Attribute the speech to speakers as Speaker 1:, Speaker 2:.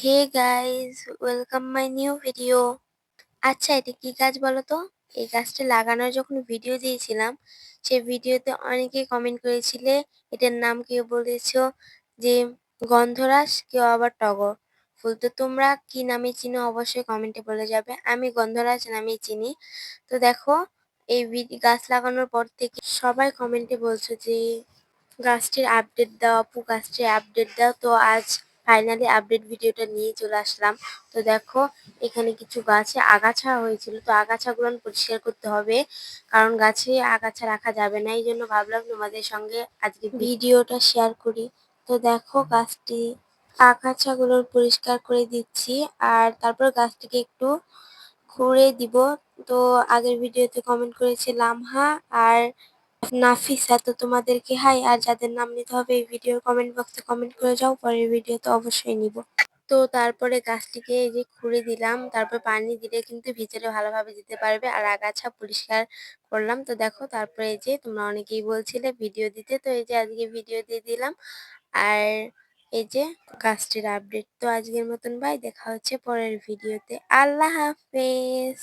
Speaker 1: Hey guys welcome my new video আচ্ছা এটা কি গাছ বলো তো এই গাছটা লাগানোর যখন ভিডিও দিয়েছিলাম সেই ভিডিওতে অনেকেই কমেন্ট করেছিলে, এটার নাম কেউ বলেছ? যে গন্ধরাজ, কেউ আবার টগর। ফুল তো তোমরা কি নামে চিনো অবশ্যই কমেন্টে বলে যাবে। আমি গন্ধরাজ নামেই চিনি। তো দেখো, এই গাছ লাগানোর পর থেকে সবাই কমেন্টে বলছো যে, গাছটির আপডেট দাও, আপু, গাছটির আপডেট দাও। তো আজ ফাইনালি আপডেট ভিডিওটা নিয়ে চলে আসলাম। তো দেখো, এখানে কিছু গাছে আগাছা হয়েছিল। তো আগাছাগুলো পরিষ্কার করতে হবে, কারণ গাছে আগাছা রাখা যাবে না। এই জন্য ভাবলাম তোমাদের সঙ্গে আজকে ভিডিওটা শেয়ার করি। তো দেখো, গাছটি আগাছাগুলো পরিষ্কার করে দিচ্ছি, আর তারপর গাছটিকে একটু খুঁড়ে দিব। তো আগের ভিডিওতে কমেন্ট করেছে লামহা আর নাফিসা তো তোমাদেরকে হাই, আর যাদের নাম নিতে হবে এই ভিডিওর কমেন্ট বক্সে কমেন্ট করে যাও, পরের ভিডিওতে অবশ্যই নিব। তো তারপরে গাছটিকে এই যে খুঁড়ে দিলাম, তারপর পানি দিলে কিন্তু ভিতরে ভালোভাবে দিতে পারবে, আর আগাছা পরিষ্কার করলাম। তো দেখো, তারপরে এই যে তোমরা অনেকেই বলছিলে ভিডিও দিতে, তো এই যে আজকে ভিডিও দিয়ে দিলাম। আর এই যে গাছটির আপডেট তো আজকের মতন বাই দেখা হচ্ছে পরের ভিডিওতে আল্লাহ হাফেজ।